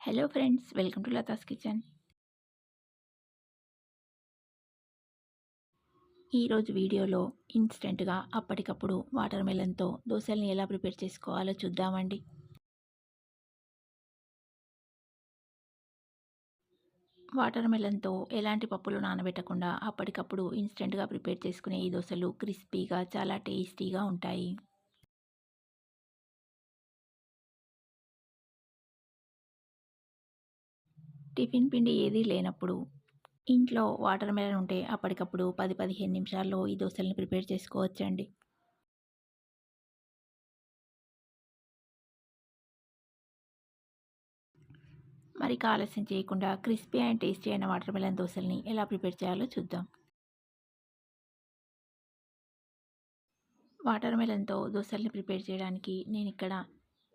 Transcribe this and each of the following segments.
Hello friends welcome to Latha's kitchen ఈరోజు వీడియోలో ఇన్స్టెంట్గా అప్పటికప్పుడు వాటర్ మెలన్తో దోశల్ని ఎలా ప్రిపేర్ చేసుకోవాలో చూద్దామండి. వాటర్ మెలన్తో ఎలాంటి పప్పులు నానబెట్టకుండా అప్పటికప్పుడు ఇన్స్టెంట్గా ప్రిపేర్ చేసుకునే ఈ దోశలు క్రిస్పీగా చాలా టేస్టీగా ఉంటాయి. టిఫిన్ పిండి ఏదీ లేనప్పుడు ఇంట్లో వాటర్ మెలన్ ఉంటే అప్పటికప్పుడు పది పదిహేను నిమిషాల్లో ఈ దోశల్ని ప్రిపేర్ చేసుకోవచ్చండి. మరి ఆలస్యం చేయకుండా క్రిస్పీ అండ్ టేస్టీ అయిన వాటర్ మెలన్ దోశల్ని ఎలా ప్రిపేర్ చేయాలో చూద్దాం. వాటర్ మెలన్తో దోశల్ని ప్రిపేర్ చేయడానికి నేను ఇక్కడ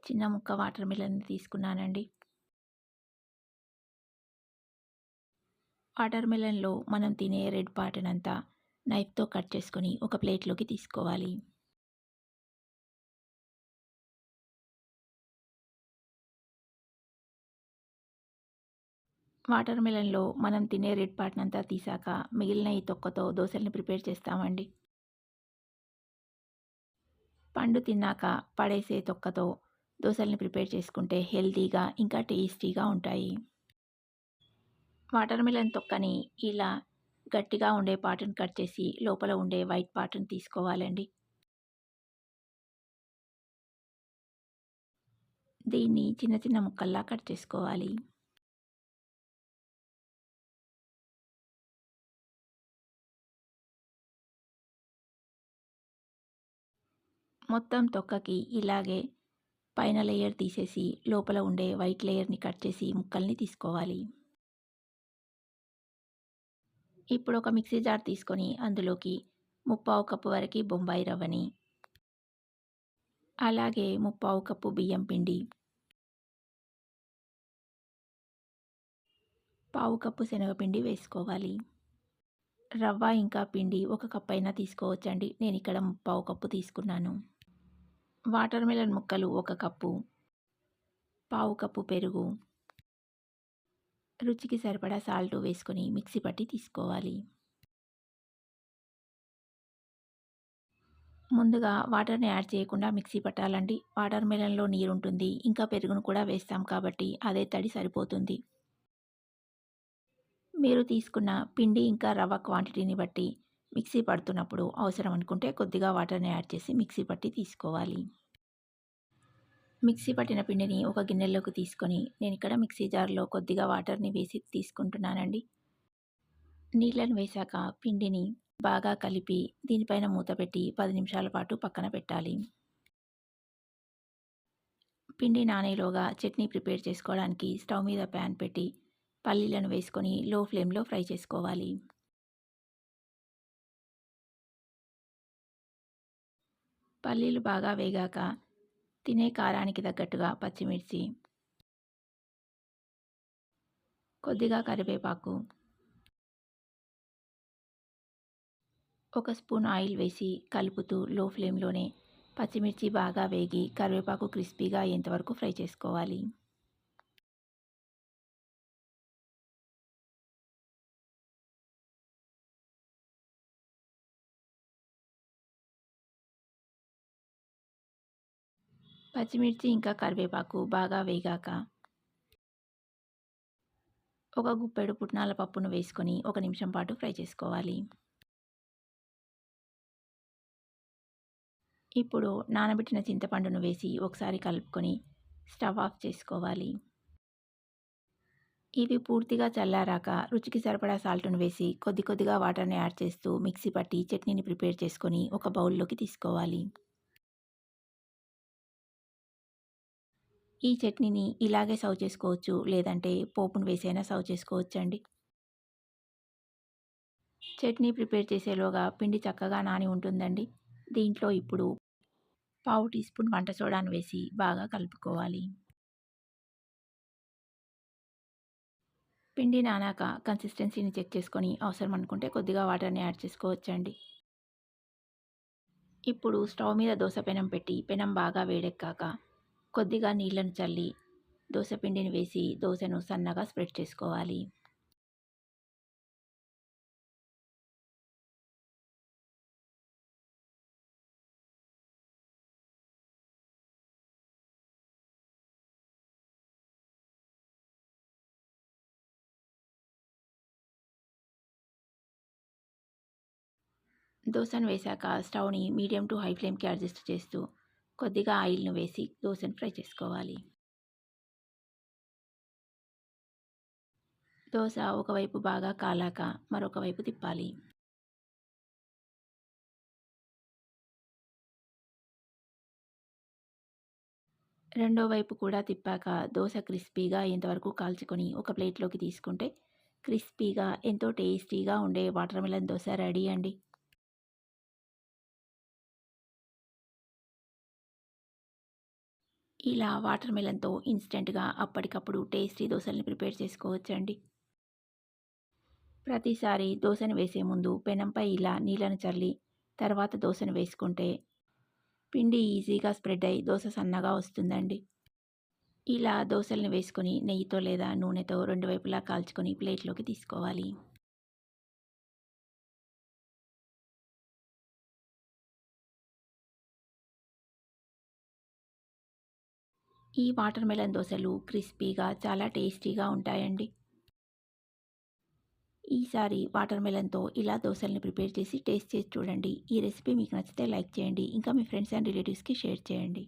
చిన్న ముక్క వాటర్ మెలన్ తీసుకున్నానండి. వాటర్ మెలన్లో మనం తినే రెడ్ పార్ట్నంతా నైఫ్తో కట్ చేసుకొని ఒక ప్లేట్లోకి తీసుకోవాలి. వాటర్ మెలన్లో మనం తినే రెడ్ పార్ట్నంతా తీసాక మిగిలిన ఈ తొక్కతో దోశల్ని ప్రిపేర్ చేస్తామండి. పండు తిన్నాక పడేసే తొక్కతో దోశల్ని ప్రిపేర్ చేసుకుంటే హెల్తీగా ఇంకా టేస్టీగా ఉంటాయి. వాటర్ మిలన్ తొక్కని ఇలా గట్టిగా ఉండే పార్ట్ని కట్ చేసి లోపల ఉండే వైట్ పార్ట్ని తీసుకోవాలండి. దీన్ని చిన్న చిన్న ముక్కల్లా కట్ చేసుకోవాలి. మొత్తం తొక్కకి ఇలాగే పైన లేయర్ తీసేసి లోపల ఉండే వైట్ లేయర్ని కట్ చేసి ముక్కల్ని తీసుకోవాలి. ఇప్పుడు ఒక మిక్సీ జార్ తీసుకొని అందులోకి ముప్పావు కప్పు వరకు బొంబాయి రవ్వని అలాగే ముప్పావు కప్పు బియ్యం పిండి పావు కప్పు శనగపిండి వేసుకోవాలి. రవ్వ ఇంకా పిండి ఒక కప్ అయినా తీసుకోవచ్చండి. నేను ఇక్కడ ముప్పావు కప్పు తీసుకున్నాను. వాటర్ మిలన్ ముక్కలు ఒక కప్పు పావు కప్పు పెరుగు రుచికి సరిపడా సాల్ట్ వేసుకొని మిక్సీ పట్టి తీసుకోవాలి. ముందుగా వాటర్ని యాడ్ చేయకుండా మిక్సీ పట్టాలండి. వాటర్ మెలన్లో నీరు ఉంటుంది ఇంకా పెరుగును కూడా వేస్తాం కాబట్టి అదే తడి సరిపోతుంది. మీరు తీసుకున్న పిండి ఇంకా రవ్వ క్వాంటిటీని బట్టి మిక్సీ పడుతున్నప్పుడు అవసరం అనుకుంటే కొద్దిగా వాటర్ని యాడ్ చేసి మిక్సీ పట్టి తీసుకోవాలి. మిక్సీ పట్టిన పిండిని ఒక గిన్నెలోకి తీసుకొని నేను ఇక్కడ మిక్సీ జార్లో కొద్దిగా వాటర్ని వేసి తీసుకుంటున్నానండి. నీళ్ళను వేశాక పిండిని బాగా కలిపి దీనిపైన మూత పెట్టి పది నిమిషాల పాటు పక్కన పెట్టాలి. పిండి నానేలోగా చట్నీ ప్రిపేర్ చేసుకోవడానికి స్టవ్ మీద ప్యాన్ పెట్టి పల్లీలను వేసుకొని లో ఫ్లేమ్లో ఫ్రై చేసుకోవాలి. పల్లీలు బాగా వేగాక తినే కారానికి తగ్గట్టుగా పచ్చిమిర్చి. కొద్దిగా కరివేపాకు. ఒక స్పూన్ ఆయిల్ వేసి కలుపుతూ లో ఫ్లేమ్లోనే పచ్చిమిర్చి బాగా వేగి కరివేపాకు క్రిస్పీగా అయ్యేంతవరకు ఫ్రై చేసుకోవాలి. పచ్చిమిర్చి ఇంకా కరివేపాకు బాగా వేగాక ఒక గుప్పెడు పుట్నాల పప్పును వేసుకొని ఒక నిమిషం పాటు ఫ్రై చేసుకోవాలి. ఇప్పుడు నానబెట్టిన చింతపండును వేసి ఒకసారి కలుపుకొని స్టవ్ ఆఫ్ చేసుకోవాలి. ఇవి పూర్తిగా చల్లారాక రుచికి సరిపడా సాల్ట్ను వేసి కొద్ది కొద్దిగా వాటర్ని యాడ్ చేస్తూ మిక్సీ పట్టి చట్నీని ప్రిపేర్ చేసుకొని ఒక బౌల్లోకి తీసుకోవాలి. ఈ చట్నీని ఇలాగే సర్వ్ చేసుకోవచ్చు. లేదంటే పోపును వేసైనా సర్వ్ చేసుకోవచ్చు అండి చట్నీ ప్రిపేర్ చేసేలోగా పిండి చక్కగా నాని ఉంటుందండి. దీంట్లో ఇప్పుడు పావు టీ స్పూన్ వంట సోడాను వేసి బాగా కలుపుకోవాలి. పిండి నానాక కన్సిస్టెన్సీని చెక్ చేసుకొని అవసరం అనుకుంటే కొద్దిగా వాటర్ని యాడ్ చేసుకోవచ్చండి. ఇప్పుడు స్టవ్ మీద దోశ పెనం పెట్టి పెనం బాగా వేడెక్కాక కొద్దిగా నీళ్ళను చల్లి దోశపిండిని వేసి దోశను సన్నగా స్ప్రెడ్ చేసుకోవాలి. దోశను వేశాక స్టవ్ని మీడియం టు హై ఫ్లేమ్కి అడ్జస్ట్ చేస్తూ కొద్దిగా ఆయిల్ను వేసి దోశను ఫ్రై చేసుకోవాలి. దోశ ఒకవైపు బాగా కాలాక మరొక వైపు తిప్పాలి. రెండో వైపు కూడా తిప్పాక దోశ క్రిస్పీగా ఎంతవరకు కాల్చుకొని ఒక ప్లేట్లోకి తీసుకుంటే క్రిస్పీగా ఎంతో టేస్టీగా ఉండే వాటర్మెలన్ దోశ రెడీ అండి. ఇలా వాటర్ మెలన్తో ఇన్స్టెంట్గా అప్పటికప్పుడు టేస్టీ దోశల్ని ప్రిపేర్ చేసుకోవచ్చండి. ప్రతిసారి దోశను వేసే ముందు పెనంపై ఇలా నీళ్ళను చల్లి తర్వాత దోశను వేసుకుంటే పిండి ఈజీగా స్ప్రెడ్ అయ్యి దోశ సన్నగా వస్తుందండి. ఇలా దోశల్ని వేసుకొని నెయ్యితో లేదా నూనెతో రెండు వైపులా కాల్చుకొని ప్లేట్లోకి తీసుకోవాలి. ఈ వాటర్ మెలన్ దోశలు క్రిస్పీగా చాలా టేస్టీగా ఉంటాయండి. ఈసారి వాటర్ మెలన్తో ఇలా దోశల్ని ప్రిపేర్ చేసి టేస్ట్ చేసి చూడండి. ఈ రెసిపీ మీకు నచ్చితే లైక్ చేయండి. ఇంకా మీ ఫ్రెండ్స్ అండ్ రిలేటివ్స్కి షేర్ చేయండి.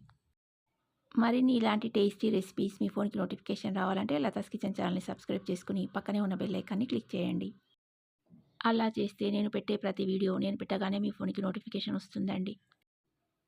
మరిన్ని ఇలాంటి టేస్టీ రెసిపీస్ మీ ఫోన్కి నోటిఫికేషన్ రావాలంటే లతాస్ కిచెన్ ఛానల్ని సబ్స్క్రైబ్ చేసుకుని పక్కనే ఉన్న బెల్ ఐకాన్ని క్లిక్ చేయండి. అలా చేస్తే నేను పెట్టే ప్రతి వీడియో నేను పెట్టగానే మీ ఫోన్కి నోటిఫికేషన్ వస్తుందండి.